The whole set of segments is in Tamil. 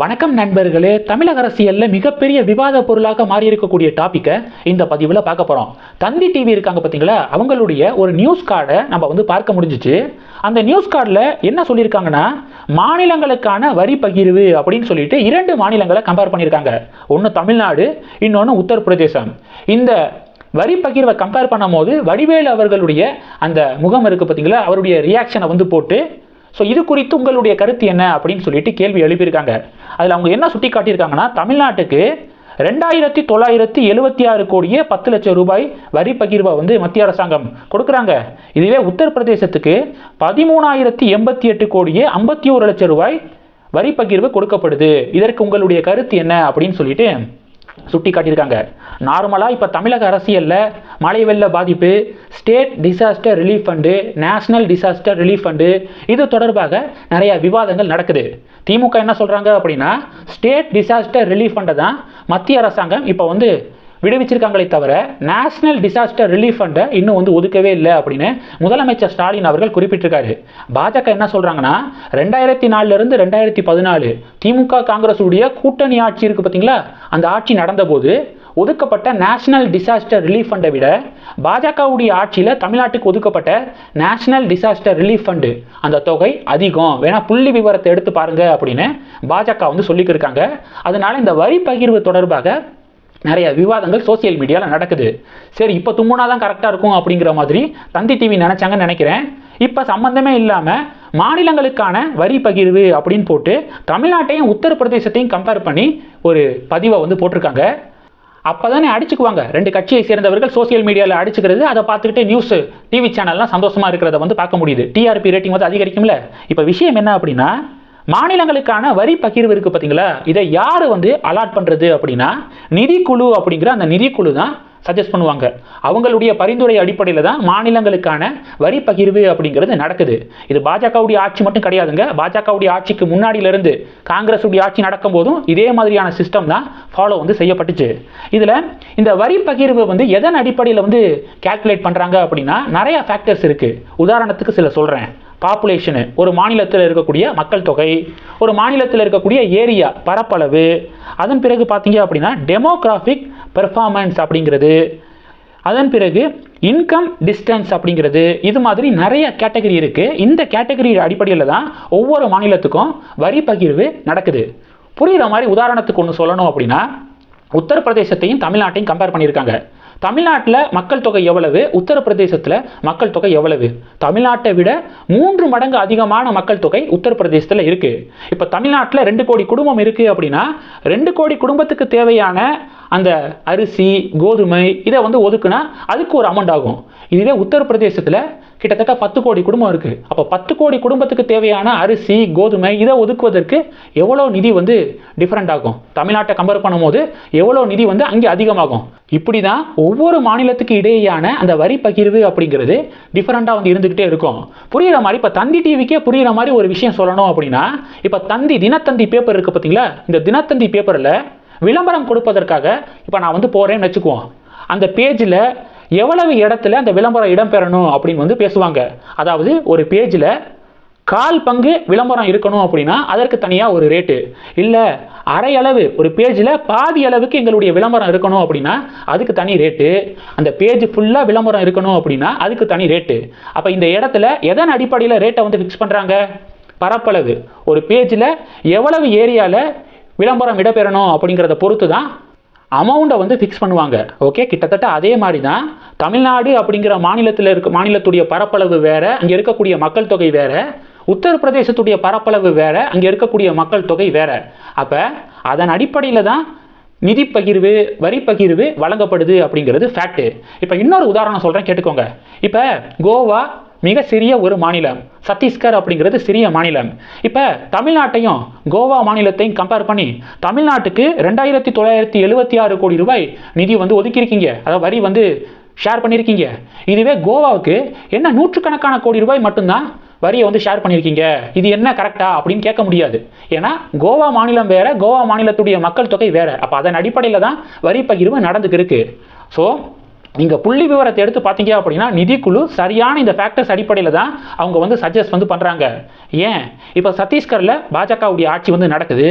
வணக்கம் நண்பர்களே. தமிழக அரசியலில் மிகப்பெரிய விவாத பொருளாக மாறியிருக்கக்கூடிய டாப்பிக்கை இந்த பதிவில் பார்க்க போகிறோம் தந்தி டிவி இருக்காங்க பார்த்தீங்களா அவங்களுடைய ஒரு நியூஸ் கார்டை நம்ம வந்து பார்க்க முடிஞ்சிச்சு. அந்த நியூஸ் கார்டில் என்ன சொல்லியிருக்காங்கன்னா மாநிலங்களுக்கான வரி பகிர்வு அப்படின்னு சொல்லிட்டு இரண்டு மாநிலங்களை கம்பேர் பண்ணியிருக்காங்க. ஒன்று தமிழ்நாடு இன்னொன்று உத்தரப்பிரதேசம். இந்த வரி பகிர்வை கம்பேர் பண்ணும்போது வடிவேலு அவர்களுடைய அந்த முகம் இருக்குது பார்த்தீங்களா அவருடைய ரியாக்ஷனை வந்து போட்டு ஸோ இது குறித்து உங்களுடைய கருத்து என்ன? அப்படின்னு சொல்லிட்டு கேள்வி எழுப்பியிருக்காங்க. அதில் அவங்க என்ன சுட்டி காட்டியிருக்காங்கன்னா தமிழ்நாட்டுக்கு ரெண்டாயிரத்தி தொள்ளாயிரத்தி எழுபத்தி ஆறு கோடியே பத்து லட்சம் ரூபாய் வரி பகிர்வை வந்து மத்திய அரசாங்கம் கொடுக்குறாங்க. இதுவே உத்தரப்பிரதேசத்துக்கு பதிமூணாயிரத்தி எண்பத்தி எட்டு கோடியே ஐம்பத்தி ஒரு லட்சம் ரூபாய் வரி பகிர்வு கொடுக்கப்படுது. இதற்கு உங்களுடைய கருத்து என்ன அப்படின்னு சொல்லிட்டு சுட்டி காட்டியிருக்காங்க. நார்மலாக இப்போ தமிழக அரசியலில் மழை வெள்ள பாதிப்பு state disaster relief fund national disaster relief fund இது தொடர்பாக நிறைய விவாதங்கள் நடக்குது. திமுக என்ன சொல்கிறாங்க அப்படின்னா ஸ்டேட் டிசாஸ்டர் ரிலீஃப் ஃபண்டை தான் மத்திய அரசாங்கம் இப்போ வந்து விடுவிச்சிருக்காங்களே தவிர நேஷனல் டிசாஸ்டர் ரிலீஃப் ஃபண்டை இன்னும் வந்து ஒதுக்கவே இல்லை அப்படின்னு முதலமைச்சர் ஸ்டாலின் அவர்கள் குறிப்பிட்டிருக்காரு. பாஜக என்ன சொல்கிறாங்கன்னா ரெண்டாயிரத்தி நாலுலேருந்து ரெண்டாயிரத்தி பதினாலு திமுக காங்கிரஸுடைய கூட்டணி ஆட்சி இருக்குது பார்த்தீங்களா? அந்த ஆட்சி நடந்தபோது ஒதுக்கப்பட்ட நேஷனல் டிசாஸ்டர் ரிலீஃப் ஃபண்டை விட பாஜகவுடைய ஆட்சியில் தமிழ்நாட்டுக்கு ஒதுக்கப்பட்ட நேஷனல் டிசாஸ்டர் ரிலீஃப் ஃபண்டு அந்த தொகை அதிகம். வேணா புள்ளி விவரத்தை எடுத்து பாருங்க அப்படின்னு பாஜக வந்து சொல்லிக்கிருக்காங்க. அதனால இந்த வரி பகிர்வு தொடர்பாக நிறைய விவாதங்கள் சோசியல் மீடியாவில் நடக்குது. சரி இப்போ தும்முனா தான் கரெக்டாக இருக்கும் அப்படிங்கிற மாதிரி தந்தி டிவி நினச்சாங்கன்னு நினைக்கிறேன். இப்போ சம்மந்தமே இல்லாமல் மாநிலங்களுக்கான வரி பகிர்வு அப்படின்னு போட்டு தமிழ்நாட்டையும் உத்தரப்பிரதேசத்தையும் கம்பேர் பண்ணி ஒரு பதிவை வந்து போட்டிருக்காங்க. அப்போ தானே அடிச்சுக்குவாங்க. ரெண்டு கட்சியை சேர்ந்தவர்கள் சோசியல் மீடியாவில் அடிச்சுக்கிறது அதை பார்த்துக்கிட்டே நியூஸ் டிவி சேனல்லாம் சந்தோஷமாக இருக்கிறத வந்து பார்க்க முடியுது. டிஆர்பி ரேட்டிங் வந்து அதிகரிக்கும்ல. இப்போ விஷயம் என்ன அப்படின்னா மாநிலங்களுக்கான வரி பகிர்வு இருக்குது பார்த்தீங்களா இதை யார் வந்து அலாட் பண்ணுறது அப்படின்னா நிதிக்குழு அப்படிங்கிற அந்த நிதிக்குழு தான் சஜஸ்ட் பண்ணுவாங்க. அவங்களுடைய பரிந்துரை அடிப்படையில் தான் மாநிலங்களுக்கான வரி பகிர்வு அப்படிங்கிறது நடக்குது. இது பாஜகவுடைய ஆட்சி மட்டும் கிடையாதுங்க. பாஜகவுடைய ஆட்சிக்கு முன்னாடியிலிருந்து காங்கிரஸுடைய ஆட்சி நடக்கும் போதும் இதே மாதிரியான சிஸ்டம் தான் ஃபாலோ வந்து செய்யப்பட்டுச்சு. இதில் இந்த வரி பகிர்வு வந்து எதன் அடிப்படையில் வந்து கால்குலேட் பண்ணுறாங்க அப்படின்னா நிறைய ஃபேக்டர்ஸ் இருக்குது உதாரணத்துக்கு சில சொல்கிறேன் பாப்புலேஷனு ஒரு மாநிலத்தில் இருக்கக்கூடிய மக்கள் தொகை ஒரு மாநிலத்தில் இருக்கக்கூடிய ஏரியா பரப்பளவு அதன் பிறகு பார்த்தீங்க அப்படின்னா டெமோக்ராஃபிக் பெர்ஃபார்மன்ஸ் அப்படிங்கிறது அதன் பிறகு இன்கம் டிஸ்டன்ஸ் அப்படிங்கிறது இது மாதிரி நிறைய கேட்டகரி இருக்குது இந்த கேட்டகரி அடிப்படையில் தான் ஒவ்வொரு மாநிலத்துக்கும் வரி பகிர்வு நடக்குது. புரிகிற மாதிரி உதாரணத்துக்கு ஒன்று சொல்லணும் அப்படின்னா உத்தரப்பிரதேசத்தையும் தமிழ்நாட்டையும் கம்பேர் பண்ணியிருக்காங்க. தமிழ்நாட்டில் மக்கள் தொகை எவ்வளவு? உத்தரப்பிரதேசத்தில் மக்கள் தொகை எவ்வளவு? தமிழ்நாட்டை விட மூன்று மடங்கு அதிகமான மக்கள் தொகை உத்தரப்பிரதேசத்தில் இருக்குது இப்போ தமிழ்நாட்டில் ரெண்டு கோடி குடும்பம் இருக்குது அப்படின்னா ரெண்டு கோடி குடும்பத்துக்கு தேவையான அந்த அரிசி கோதுமை இதை வந்து ஒதுக்குனா அதுக்கு ஒரு அமௌண்ட் ஆகும். இதுவே உத்தரப்பிரதேசத்தில் கிட்டத்தட்ட பத்து கோடி குடும்பம் இருக்குது அப்போ பத்து கோடி குடும்பத்துக்கு தேவையான அரிசி கோதுமை இதை ஒதுக்குவதற்கு எவ்வளோ நிதி வந்து டிஃப்ரெண்ட் ஆகும். தமிழ்நாட்டை கம்பேர் பண்ணும்போது எவ்வளோ நிதி வந்து அங்கே அதிகமாகும். இப்படி தான் ஒவ்வொரு மாநிலத்துக்கு இடையேயான அந்த வரி பகிர்வு அப்படிங்கிறது டிஃப்ரெண்ட்டாக வந்து இருந்துக்கிட்டே இருக்கும். புரிகிற மாதிரி இப்போ தந்தி டிவிக்கே புரிகிற மாதிரி ஒரு விஷயம் சொல்லணும் அப்படின்னா இப்போ தந்தி தினத்தந்தி பேப்பர் இருக்குது பார்த்தீங்களா இந்த தினத்தந்தி பேப்பரில் விளம்பரம் கொடுப்பதற்காக இப்போ நான் வந்து போகிறேன்னு வச்சுக்குவோம். அந்த பேஜில் எவ்வளவு இடத்துல அந்த விளம்பரம் இடம்பெறணும் அப்படின்னு வந்து பேசுவாங்க. அதாவது ஒரு பேஜில் கால் பங்கு விளம்பரம் இருக்கணும் அப்படின்னா அதற்கு தனியாக ஒரு ரேட்டு இல்லை அரை அளவு ஒரு பேஜில் பாதி அளவுக்கு எங்களுடைய விளம்பரம் இருக்கணும் அப்படின்னா அதுக்கு தனி ரேட்டு அந்த பேஜ் ஃபுல்லாக விளம்பரம் இருக்கணும் அப்படின்னா அதுக்கு தனி ரேட்டு அப்போ இந்த இடத்துல எதன் அடிப்படையில் ரேட்டை வந்து ஃபிக்ஸ் பண்ணுறாங்க பரப்பளவு. ஒரு பேஜில் எவ்வளவு ஏரியாவில் விளம்பரம் இடம்பெறணும் அப்படிங்கிறத பொறுத்து தான் அமௌண்ட்டை வந்து ஃபிக்ஸ் பண்ணுவாங்க. ஓகே கிட்டத்தட்ட அதே மாதிரி தான் தமிழ்நாடு அப்படிங்கிற மாநிலத்தில் இருக்க மாநிலத்துடைய பரப்பளவு வேறு அங்கே இருக்கக்கூடிய மக்கள் தொகை வேறு உத்தரப்பிரதேசத்துடைய பரப்பளவு வேறு அங்கே இருக்கக்கூடிய மக்கள் தொகை வேறு. அப்போ அதன் அடிப்படையில் தான் நிதி பகிர்வு வரி பகிர்வு வழங்கப்படுது அப்படிங்கிறது ஃபேக்ட்டு இப்போ இன்னொரு உதாரணம் சொல்கிறேன் கேட்டுக்கோங்க. இப்போ கோவா மிக சிறிய ஒரு மாநிலம். சத்தீஸ்கர் அப்படிங்கிறது சிறிய மாநிலம். இப்போ தமிழ்நாட்டையும் கோவா மாநிலத்தையும் கம்பேர் பண்ணி தமிழ்நாட்டுக்கு ரெண்டாயிரத்தி தொள்ளாயிரத்தி எழுபத்தி ஆறு கோடி ரூபாய் நிதி வந்து ஒதுக்கியிருக்கீங்க. அதாவது வரி வந்து ஷேர் பண்ணியிருக்கீங்க. இதுவே கோவாவுக்கு என்ன நூற்றுக்கணக்கான கோடி ரூபாய் மட்டும்தான் வரியை வந்து ஷேர் பண்ணியிருக்கீங்க. இது என்ன கரெக்டா அப்படின்னு கேட்க முடியாது. ஏன்னா கோவா மாநிலம் வேற கோவா மாநிலத்துடைய மக்கள் தொகை வேற. அப்போ அதன் அடிப்படையில் தான் வரி பகிர்வு நடந்துக்கு இருக்கு ஸோ நீங்கள் புள்ளி விவரத்தை எடுத்து பார்த்தீங்க அப்படின்னா நிதிக்குழு சரியான இந்த ஃபேக்டர்ஸ் அடிப்படையில் தான் அவங்க வந்து சஜஸ்ட் வந்து பண்ணுறாங்க ஏன்? இப்போ சத்தீஸ்கரில் பாஜகவுடைய ஆட்சி வந்து நடக்குது.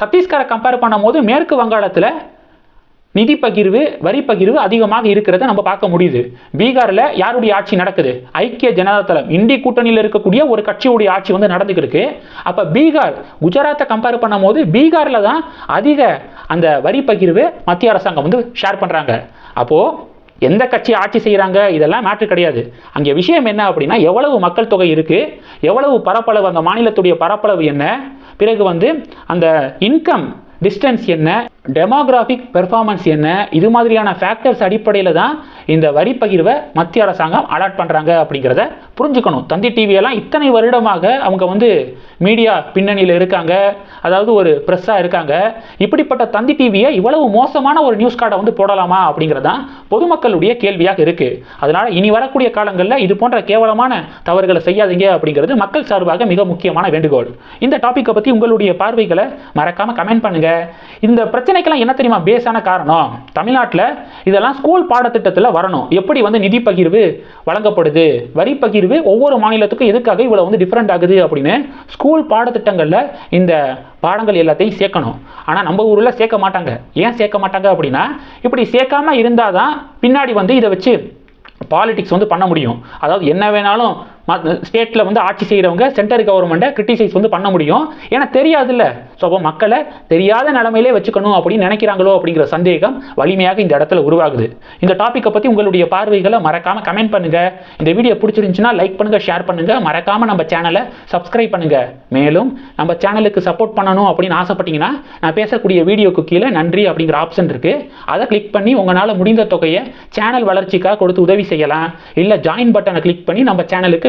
சத்தீஸ்கரை கம்பேர் பண்ணும்போது மேற்கு வங்காளத்தில் நிதி பகிர்வு வரி பகிர்வு அதிகமாக இருக்கிறத நம்ம பார்க்க முடியுது. பீகாரில் யாருடைய ஆட்சி நடக்குது? ஐக்கிய ஜனதா தளம். இந்தி கூட்டணியில் இருக்கக்கூடிய ஒரு கட்சியுடைய ஆட்சி வந்து நடந்துக்கிருக்கு இருக்கு. அப்போ பீகார் குஜராத்தை கம்பேர் பண்ணும்போது பீகாரில் தான் அதிக அந்த வரி பகிர்வு மத்திய அரசாங்கம் வந்து ஷேர் பண்ணுறாங்க அப்போது எந்த கட்சி ஆட்சி செய்கிறாங்க இதெல்லாம் மேட்ரு கிடையாது. அங்கே விஷயம் என்ன அப்படின்னா எவ்வளவு மக்கள் தொகை இருக்குது எவ்வளவு பரப்பளவு அந்த மாநிலத்துடைய பரப்பளவு என்ன? பிறகு வந்து அந்த இன்கம் டிஸ்டன்ஸ் என்ன? டெமோகிராஃபிக் பெர்ஃபார்மன்ஸ் என்ன? இது மாதிரியான ஃபேக்டர்ஸ் அடிப்படையில் தான் இந்த வரி பகிர்வை மத்திய அரசாங்கம் அலாட் பண்ணுறாங்க அப்படிங்கிறத புரிஞ்சுக்கணும். தந்தி டிவியெல்லாம் இத்தனை வருடமாக அவங்க வந்து மீடியா பின்னணியில் இருக்காங்க. அதாவது ஒரு ப்ரெஸ்ஸாக இருக்காங்க. இப்படிப்பட்ட தந்தி டிவியை இவ்வளவு மோசமான ஒரு நியூஸ் கார்டை வந்து போடலாமா அப்படிங்கிறது தான் பொதுமக்களுடைய கேள்வியாக இருக்குது அதனால் இனி வரக்கூடிய காலங்களில் இது போன்ற கேவலமான தவறுகளை செய்யாதீங்க அப்படிங்கிறது மக்கள் சார்பாக மிக முக்கியமான வேண்டுகோள். இந்த டாப்பிக்கை பற்றி உங்களுடைய பார்வைகளை மறக்காமல் கமெண்ட் பண்ணுங்கள் இந்த பிரச்சனை பிரச்சனைக்கெல்லாம் என்ன தெரியுமா? பேஸான காரணம். தமிழ்நாட்டில் இதெல்லாம் ஸ்கூல் பாடத்திட்டத்தில் வரணும். எப்படி வந்து நிதி பகிர்வு வழங்கப்படுது? வரி பகிர்வு ஒவ்வொரு மாநிலத்துக்கும் எதுக்காக இவ்வளோ வந்து டிஃப்ரெண்ட் ஆகுது அப்படின்னு ஸ்கூல் பாடத்திட்டங்களில் இந்த பாடங்கள் எல்லாத்தையும் சேர்க்கணும். ஆனால் நம்ம ஊரில் சேர்க்க மாட்டாங்க. ஏன் சேர்க்க மாட்டாங்க அப்படின்னா இப்படி சேர்க்காம இருந்தால் தான் பின்னாடி வந்து இதை வச்சு பாலிடிக்ஸ் வந்து பண்ண முடியும். அதாவது என்ன வேணாலும் ஸ்டேட்டில் வந்து ஆட்சி செய்கிறவங்க சென்ட்ரல் கவர்மெண்ட்டை கிரிட்டிசைஸ் வந்து பண்ண முடியும். ஏன்னா தெரியாதுல்ல. ஸோ அப்போ மக்களை தெரியாத நிலமையிலே வச்சுக்கணும் அப்படின்னு நினைக்கிறாங்களோ அப்படிங்கிற சந்தேகம் வலிமையாக இந்த இடத்துல உருவாகுது. இந்த டாப்பிக்கை பற்றி உங்களுடைய பார்வைகளை மறக்காமல் கமெண்ட் பண்ணுங்கள் இந்த வீடியோ பிடிச்சிருந்துச்சுன்னா லைக் பண்ணுங்கள் ஷேர் பண்ணுங்கள் மறக்காமல் நம்ம சேனலை சப்ஸ்கிரைப் பண்ணுங்கள் மேலும் நம்ம சேனலுக்கு சப்போர்ட் பண்ணணும் அப்படின்னு ஆசைப்பட்டீங்கன்னா நான் பேசக்கூடிய வீடியோக்கு கீழே நன்றி அப்படிங்கிற ஆப்ஷன் இருக்குது அதை கிளிக் பண்ணி உங்களால் முடிந்த தொகையை சேனல் வளர்ச்சிக்காக கொடுத்து உதவி செய்யலாம். இல்லை ஜாயின் பட்டனை கிளிக் பண்ணி நம்ம சேனலுக்கு